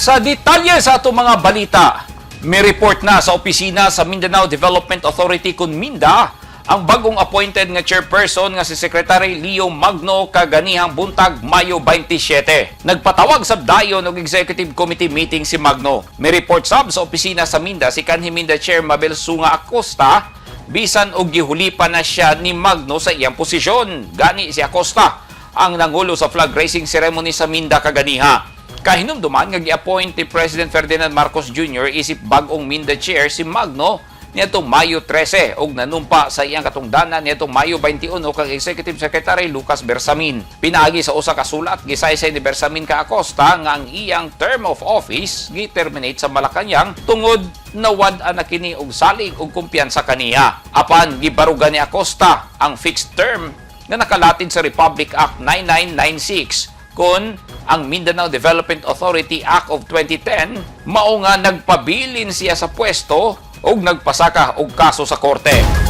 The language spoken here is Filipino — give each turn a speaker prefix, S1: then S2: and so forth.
S1: Sa detalye sa ato mga balita, may report na sa opisina sa Mindanao Development Authority kun Minda ang bagong appointed nga chairperson nga si Secretary Leo Magno kaganihang buntag Mayo 27. Nagpatawag sa dayon og executive committee meeting si Magno. May report sab sa opisina sa Minda si kanhi Minda Chair Mabel Sunga Acosta bisan og gihulipan na siya ni Magno sa iyang posisyon. Gani si Acosta ang nangulo sa flag raising ceremony sa Minda kaganiha. Kahinumduman nga gi-appoint ni President Ferdinand Marcos Jr. isip bagong Minda Chair si Magno nitong Mayo 13 ug nanumpa sa iyang katungdanan nitong Mayo 21 kang Executive Secretary Lucas Bersamin. Pinaagi sa usa ka sulat gisaysay ni Bersamin ka Acosta nga ang iyang term of office gi-terminate sa Malacañang tungod nawad na kini og salig ug kumpiyansa kaniya. Apan gibarugan ni Acosta ang fixed term na nakalatid sa Republic Act 9996 kun ang Mindanao Development Authority Act of 2010 mao nga nagpabilin siya sa pwesto ug nagpasaka og kaso sa korte.